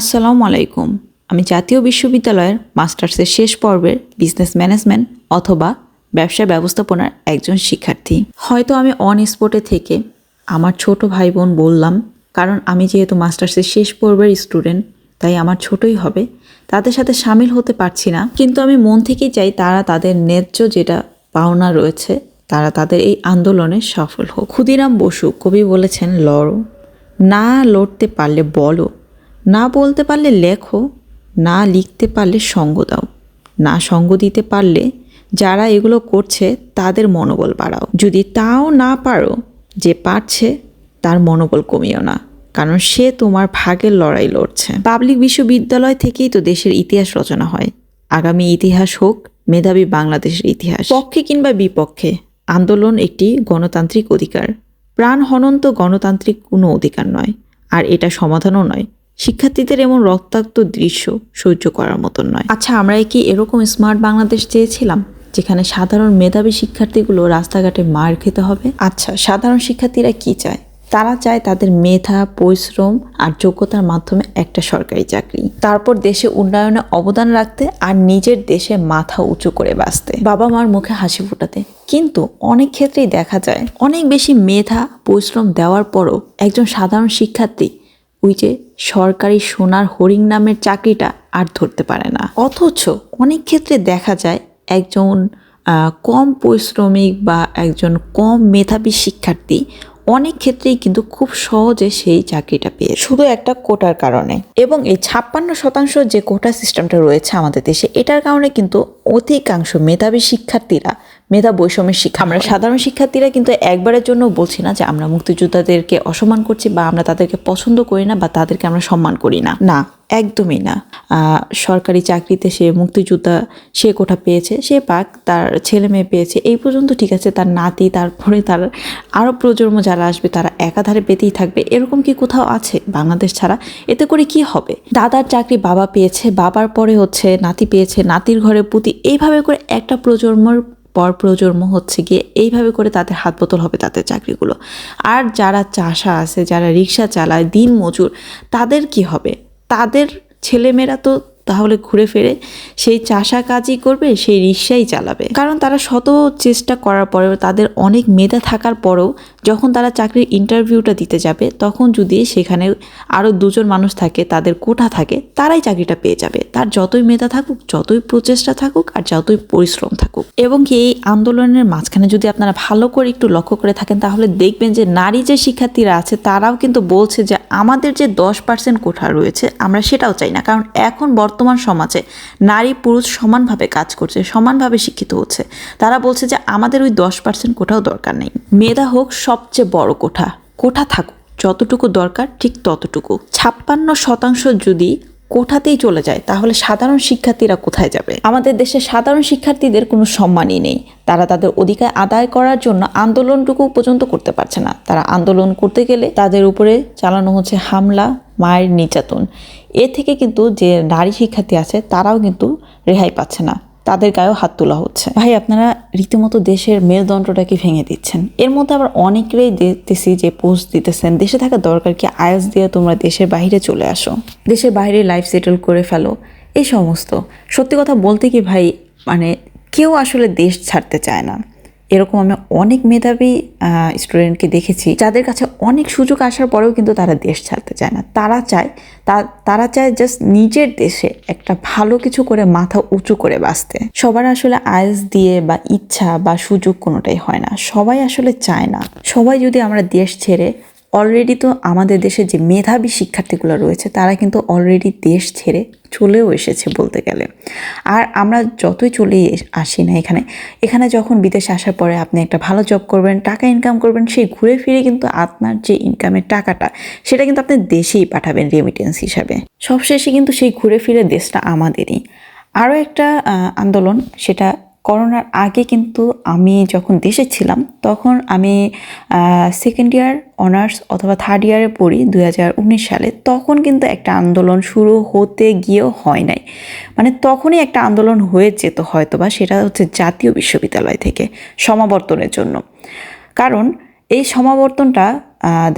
আসসালামু আলাইকুম। আমি জাতীয় বিশ্ববিদ্যালয়ের মাস্টার্সের শেষ পর্বের বিজনেস ম্যানেজমেন্ট অথবা ব্যবসা ব্যবস্থাপনার একজন শিক্ষার্থী। হয়তো আমি অন স্পটে থেকে আমার ছোট ভাই বোন বললাম, কারণ আমি যেহেতু মাস্টার্সের শেষ পর্বের স্টুডেন্ট, তাই আমার ছোটই হবে। তাদের সাথে সামিল হতে পারছি না, কিন্তু আমি মন থেকেই চাই তারা তাদের ন্যায্য যেটা পাওনা রয়েছে, তারা তাদের এই আন্দোলনে সফল হোক। ক্ষুদিরাম বসু কবি বলেছেন, লড়ো। না লড়তে পারলে বলো। না বলতে পারলে লেখো, না লিখতে পারলে সঙ্গ দাও। না সঙ্গ দিতে পারলে যারা এগুলো করছে তাদের মনোবল বাড়াও। যদি তাও না পারো যে পারছে, তার মনোবল কমিও না, কারণ সে তোমার ভাগের লড়াই লড়ছে। পাবলিক বিশ্ববিদ্যালয় থেকেই তো দেশের ইতিহাস রচনা হয়। আগামী ইতিহাস হোক, মেধাবী বাংলাদেশের ইতিহাস। পক্ষে কিংবা বিপক্ষে, আন্দোলন একটি গণতান্ত্রিক অধিকার। প্রাণ হনন্ত গণতান্ত্রিক কোনো অধিকার নয়, আর এটা সমাধানও নয়। শিক্ষার্থীদের এমন রক্তাক্ত দৃশ্য সহ্য করার মতন নয়। আচ্ছা আমরা কি এরকম স্মার্ট বাংলাদেশ চেয়েছিলাম যেখানে সাধারণ মেধাবী শিক্ষার্থীগুলো রাস্তাঘাটে মার খেতে হবে? আচ্ছা সাধারণ শিক্ষার্থীরা কি চায়? তারা চায় তাদের মেধা পরিশ্রম আর যোগ্যতার মাধ্যমে একটা সরকারি চাকরি। তারপর দেশে উন্নয়নে অবদান রাখতে আর নিজের দেশে মাথা উঁচু করে বাঁচতে। বাবা মার মুখে হাসি ফোটাতে। কিন্তু অনেক ক্ষেত্রেই দেখা যায় অনেক বেশি মেধা পরিশ্রম দেওয়ার পরও একজন সাধারণ শিক্ষার্থী ওই যে সরকারি সোনার হরিং নামের চাকরিটা আর ধরতে পারে না। অথচ অনেক ক্ষেত্রে দেখা যায় একজন কম পরিশ্রমিক বা একজন কম মেধাবী শিক্ষার্থী অনেক ক্ষেত্রেই কিন্তু খুব সহজে সেই চাকরিটা পেয়ে শুধু একটা কোটার কারণে। এবং এই ছাপ্পান্ন শতাংশ যে কোটা সিস্টেমটা রয়েছে আমাদের দেশে, এটার কারণে কিন্তু অধিকাংশ মেধাবী শিক্ষার্থীরা মেধা বৈষম্যের শিক্ষা আমরা সাধারণ শিক্ষার্থীরা কিন্তু একবারের জন্য বলছি না যে আমরা মুক্তিযোদ্ধাদেরকে অসম্মান করছি বা আমরা তাদেরকে পছন্দ করি না বা তাদেরকে আমরা সম্মান করি না। না একদমই না। সরকারি চাকরিতে সে মুক্তিযোদ্ধা সে কোঠা পেয়েছে সে পাক তার ছেলে মেয়ে পেয়েছে এই পর্যন্ত ঠিক আছে তার নাতি তারপরে তার আরও প্রজন্ম যারা আসবে তারা একাধারে পেতেই থাকবে। এরকম কি কোথাও আছে বাংলাদেশ ছাড়া? এতে করে কি হবে? দাদার চাকরি বাবা পেয়েছে বাবার পরে হচ্ছে নাতি পেয়েছে নাতির ঘরে পুতি এইভাবে করে একটা প্রজন্মর পর প্রজন্ম হচ্ছে গিয়ে এইভাবে করে তাদের হাত বোতল হবে তাদের চাকরিগুলো। আর যারা চাষা আছে, যারা রিক্সা চালায় দিন মজুর তাদের কি হবে? তাদের ছেলেমেয়েরা তো তাহলে ঘুরে ফিরে সেই চাষা কাজই করবে, সেই রিক্সাই চালাবে। কারণ তারা শত চেষ্টা করার পরেও তাদের অনেক মেধা থাকার পরেও যখন তারা চাকরির ইন্টারভিউটা দিতে যাবে, তখন যদি সেখানে আরও দুজন মানুষ থাকে, তাদের কোঠা থাকে, তারাই চাকরিটা পেয়ে যাবে। তার যতই মেধা থাকুক, যতই প্রচেষ্টা থাকুক, আর যতই পরিশ্রম থাকুক। এবং এই আন্দোলনের মাঝখানে যদি আপনারা ভালো করে একটু লক্ষ্য করে থাকেন, তাহলে দেখবেন যে নারী যে শিক্ষার্থীরা আছে, তারাও কিন্তু বলছে যে আমাদের যে দশ পার্সেন্ট কোঠা রয়েছে, আমরা সেটাও চাই না। কারণ এখন বর্তমান সমাজে নারী পুরুষ সমানভাবে কাজ করছে, সমানভাবে শিক্ষিত হচ্ছে। তারা বলছে যে আমাদের ওই দশ পার্সেন্ট কোঠাও দরকার নেই। মেধা হোক সবচেয়ে বড় কোঠা। কোঠা থাকুক, যতটুকু দরকার ঠিক ততটুকু। ছাপ্পান্ন শতাংশ যদি কোঠাতেই চলে যায়, তাহলে সাধারণ শিক্ষার্থীরা কোথায় যাবে? আমাদের দেশে সাধারণ শিক্ষার্থীদের কোনো সম্মানই নেই। তারা তাদের অধিকার আদায় করার জন্য আন্দোলনটুকু পর্যন্ত করতে পারছে না। তারা আন্দোলন করতে গেলে তাদের উপরে চালানো হচ্ছে হামলা মায়ের নির্যাতন। এ থেকে কিন্তু যে নারী শিক্ষার্থী আছে, তারাও কিন্তু রেহাই পাচ্ছে না। তাদের গায়েও হাত তোলা হচ্ছে। ভাই, আপনারা রীতিমতো দেশের মেরুদণ্ডটাকে ভেঙে দিচ্ছেন। এর মধ্যে আবার অনেকেই দেখতেছি যে পোস্ট দিতেছেন, দেশে থাকা দরকার কি? আয়াস দিয়ে তোমরা দেশের বাইরে চলে আসো। দেশের বাইরে লাইফ সেটেল করে ফেলো। এই সমস্ত। সত্যি কথা বলতে কি ভাই মানে কেউ আসলে দেশ ছাড়তে চায় না। এরকম আমি অনেক মেধাবী স্টুডেন্টকে দেখেছি, যাদের কাছে অনেক সুযোগ আসার পরেও কিন্তু তারা দেশ ছাড়তে চায় না। তারা চায় তারা চায় জাস্ট নিজের দেশে একটা ভালো কিছু করে মাথা উঁচু করে বাঁচতে। সবার আসলে আয়েস দিয়ে বা ইচ্ছা বা সুযোগ কোনোটাই হয় না। সবাই আসলে চায় না। সবাই যদি আমরা দেশ ছেড়ে অলরেডি তো আমাদের দেশে যে মেধাবী শিক্ষার্থীগুলো রয়েছে, তারা কিন্তু অলরেডি দেশ ছেড়ে চলেও এসেছে বলতে গেলে। আর আমরা যতই চলে আসি না এখানে এখানে যখন বিদেশে আসার পরে আপনি একটা ভালো জব করবেন, টাকা ইনকাম করবেন, সেই ঘুরে ফিরে কিন্তু আপনার যে ইনকামের টাকাটা, সেটা কিন্তু আপনি দেশেই পাঠাবেন রেমিটেন্স হিসাবে। সবশেষে কিন্তু সেই ঘুরে ফিরে দেশটা আমাদেরই। আরও একটা আন্দোলন, সেটা করোনার আগে কিন্তু আমি যখন দেশে ছিলাম, তখন আমি সেকেন্ড ইয়ার অনার্স অথবা থার্ড ইয়ারে পড়ি দু হাজার উনিশ সালে। তখন কিন্তু একটা আন্দোলন শুরু হতে গিয়েও হয় নাই। মানে তখনই একটা আন্দোলন হয়ে যেত হয়তো বা সেটা হচ্ছে জাতীয় বিশ্ববিদ্যালয় থেকে সমাবর্তনের জন্য। কারণ এই সমাবর্তনটা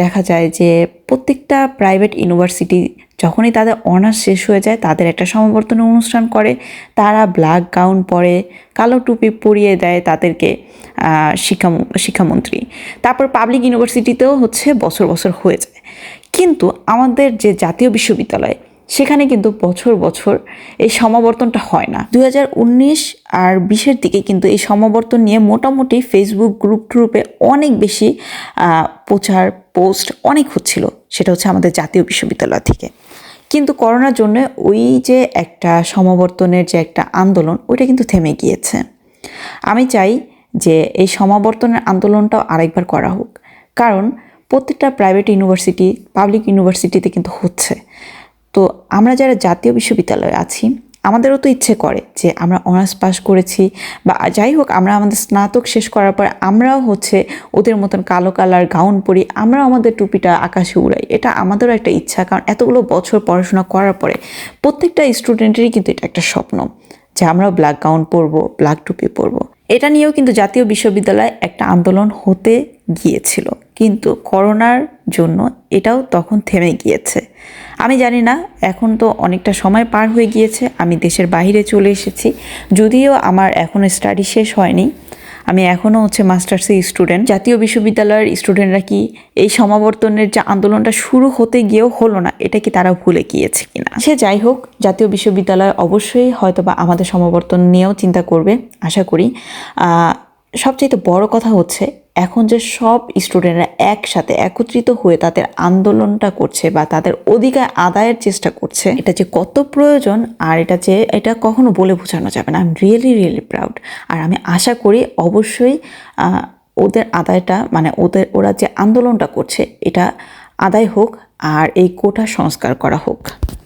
দেখা যায় যে প্রত্যেকটা প্রাইভেট ইউনিভার্সিটি যখনই তাদের অনার্স শেষ হয়ে যায়, তাদের একটা সমাবর্তন অনুষ্ঠান করে। তারা ব্ল্যাক গাউন পরে, কালো টুপি পরিয়ে দেয় তাদেরকে শিক্ষা শিক্ষামন্ত্রী। তারপর পাবলিক ইউনিভার্সিটিতেও হচ্ছে বছর বছর হয়ে যায়। কিন্তু আমাদের যে জাতীয় বিশ্ববিদ্যালয় সেখানে কিন্তু বছর বছর এই সমাবর্তনটা হয় না। দু হাজার উনিশ আর বিশের দিকে কিন্তু এই সমাবর্তন নিয়ে মোটামুটি ফেসবুক গ্রুপ গ্রুপে অনেক বেশি প্রচার পোস্ট অনেক হচ্ছিল। সেটা হচ্ছে আমাদের জাতীয় বিশ্ববিদ্যালয় থেকে। কিন্তু করোনার জন্য ওই যে একটা সমাবর্তনের যে একটা আন্দোলন, ওইটা কিন্তু থেমে গিয়েছে। আমি চাই যে এই সমাবর্তনের আন্দোলনটাও আরেকবার করা হোক। কারণ প্রত্যেকটা প্রাইভেট ইউনিভার্সিটি পাবলিক ইউনিভার্সিটিতে কিন্তু হচ্ছে। তো আমরা যারা জাতীয় বিশ্ববিদ্যালয়ে আছি, আমাদেরও তো ইচ্ছে করে যে আমরা অনার্স পাস করেছি বা যাই হোক আমরা আমাদের স্নাতক শেষ করার পর আমরাও হচ্ছে ওদের মতন কালো কালার গাউন পরি, আমরাও আমাদের টুপিটা আকাশে উড়াই। এটা আমাদেরও একটা ইচ্ছা, কারণ এতগুলো বছর পড়াশোনা করার পরে প্রত্যেকটা স্টুডেন্টেরই কিন্তু এটা একটা স্বপ্ন যে আমরাও ব্ল্যাক গাউন পরবো, ব্ল্যাক টুপি পরবো। এটা নিয়েও কিন্তু জাতীয় বিশ্ববিদ্যালয়ে একটা আন্দোলন হতে গিয়েছিল। কিন্তু করোনার জন্য এটাও তখন থেমে গিয়েছে। আমি জানি না, এখন তো অনেকটা সময় পার হয়ে গিয়েছে, আমি দেশের বাইরে চলে এসেছি। যদিও আমার এখনও স্টাডি শেষ হয়নি, আমি এখনও হচ্ছে মাস্টার্সের স্টুডেন্ট জাতীয় বিশ্ববিদ্যালয়ের স্টুডেন্টরা কি এই সমাবর্তনের যে আন্দোলনটা শুরু হতে গিয়েও হলো না, এটা কি তারা ভুলে গিয়েছে কিনা? সে যাই হোক, জাতীয় বিশ্ববিদ্যালয় অবশ্যই হয়তো বা আমাদের সমাবর্তন নিয়েও চিন্তা করবে, আশা করি। সবচেয়ে বড় কথা হচ্ছে, এখন যে সব স্টুডেন্টরা একসাথে একত্রিত হয়ে তাদের আন্দোলনটা করছে বা তাদের অধিকার আদায়ের চেষ্টা করছে, এটা যে কত প্রয়োজন আর এটা যে, এটা কখনো বলে বোঝানো যাবে না। I am really really proud আর আমি আশা করি অবশ্যই ওদের আদায়টা মানে ওদের, ওরা যে আন্দোলনটা করছে, এটা আদায় হোক আর এই কোটা সংস্কার করা হোক।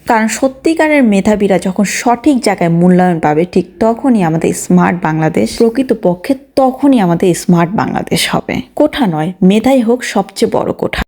কারণ সত্যিকারের মেধাবীরা যখন সঠিক জায়গায় মূল্যায়ন পাবে, ঠিক তখনই আমাদের স্মার্ট বাংলাদেশ প্রকৃতপক্ষে তখনই আমাদের স্মার্ট বাংলাদেশ হবে। কোঠা নয়, মেধাই হোক সবচেয়ে বড় কোঠা।